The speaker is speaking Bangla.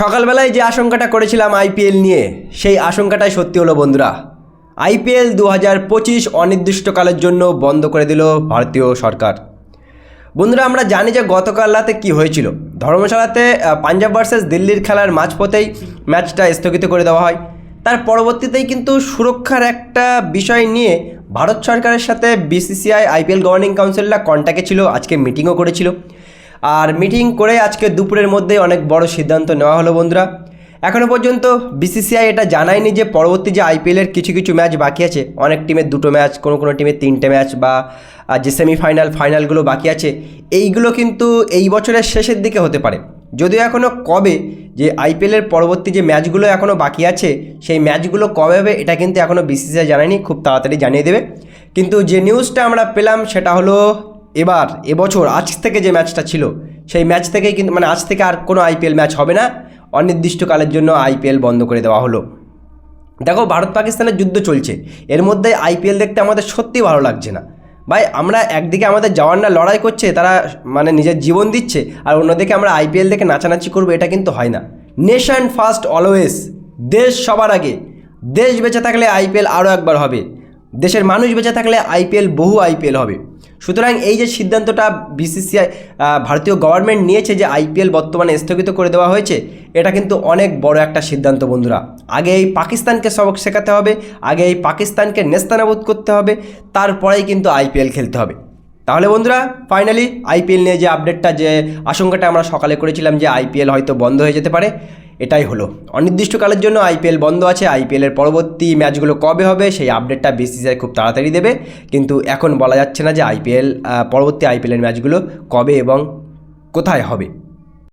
সকালবেলায় যে আশঙ্কাটা করেছিলাম আইপিএল নিয়ে, সেই আশঙ্কাটাই সত্যি হলো বন্ধুরা। আইপিএল দু হাজার পঁচিশ অনির্দিষ্টকালের জন্য বন্ধ করে দিল ভারতীয় সরকার। বন্ধুরা, আমরা জানি যে গতকাল রাতে কী হয়েছিল। ধর্মশালাতে পাঞ্জাব ভার্সেস দিল্লির খেলার মাঝপথেই ম্যাচটা স্থগিত করে দেওয়া হয়। তার পরবর্তীতেই কিন্তু সুরক্ষার একটা বিষয় নিয়ে ভারত সরকারের সাথে বিসিসিআই, আইপিএল গভর্নিং কাউন্সিলরা কন্ট্যাক্টে ছিল, আজকে মিটিংও করেছিল। আর মিটিং করে আজকে দুপুরের মধ্যে অনেক বড় সিদ্ধান্ত নেওয়া হলো বন্ধুরা। এখনও পর্যন্ত বিসিসিআই এটা জানায়নি যে পরবর্তী যে আইপিএলের কিছু কিছু ম্যাচ বাকি আছে। অনেক টিমের দুটো ম্যাচ, কোনো কোনো টিমের তিনটে ম্যাচ বা যে সেমিফাইনাল ফাইনালগুলো বাকি আছে, এইগুলো কিন্তু এই বছরের শেষের দিকে হতে পারে। যদিও এখনও কবে যে আইপিএলের পরবর্তী যে ম্যাচগুলো এখনও বাকি আছে, সেই ম্যাচগুলো কবে হবে এটা কিন্তু এখনও বিসিসিআই জানায়নি, খুব তাড়াতাড়ি জানিয়ে দেবে। কিন্তু যে নিউজটা আমরা পেলাম সেটা হলো এবার, এবছর আজ থেকে যে ম্যাচটা ছিল, সেই ম্যাচ থেকেই কিন্তু মানে আজ থেকে আর কোনো আইপিএল ম্যাচ হবে না। অনির্দিষ্টকালের জন্য আইপিএল বন্ধ করে দেওয়া হলো। দেখো ভারত পাকিস্তানের যুদ্ধ চলছে। এর মধ্যে আইপিএল দেখতে আমাদের সত্যি ভালো লাগছে না। ভাই, আমরা একদিকে আমাদের জওয়ানরা লড়াই করছে, তারা মানে নিজের জীবন দিচ্ছে, আর অন্যদিকে আমরা আইপিএল দেখে নাচানাচি করব, এটা কিন্তু হয় না। নেশন ফার্স্ট অলওয়েজ দেশ সবার আগে। দেশ বেঁচে থাকলে আইপিএল আরও একবার হবে। দেশের মানুষ বেঁচে থাকলে আইপিএল বহু আইপিএল হবে। সুতরাং এই যে সিদ্ধান্তটা বিসিসিআই ভারতীয় গভর্নমেন্ট নিয়েছে যে আইপিএল বর্তমানে স্থগিত করে দেওয়া হয়েছে, এটা কিন্তু অনেক বড় একটা সিদ্ধান্ত বন্ধুরা। আগে এই পাকিস্তানকে সবক শেখাতে হবে, আগে এই পাকিস্তানকে নেস্তানাবোধ করতে হবে, তারপরেই কিন্তু আইপিএল খেলতে হবে। তাহলে বন্ধুরা ফাইনালি আইপিএল নিয়ে যে আপডেটটা যে আশঙ্কাটা আমরা সকালে করেছিলাম যে আইপিএল হয়তো বন্ধ হয়ে যেতে পারে, এটাই হলো। অনির্দিষ্টকালের জন্য আইপিএল বন্ধ আছে আইপিএলের পরবর্তী ম্যাচগুলো কবে হবে, সেই আপডেটটা বিসিসিআই খুব তাড়াতাড়ি দেবে। কিন্তু এখন বলা যাচ্ছে না যে আইপিএল পরবর্তী আইপিএলের ম্যাচগুলো কবে এবং কোথায় হবে।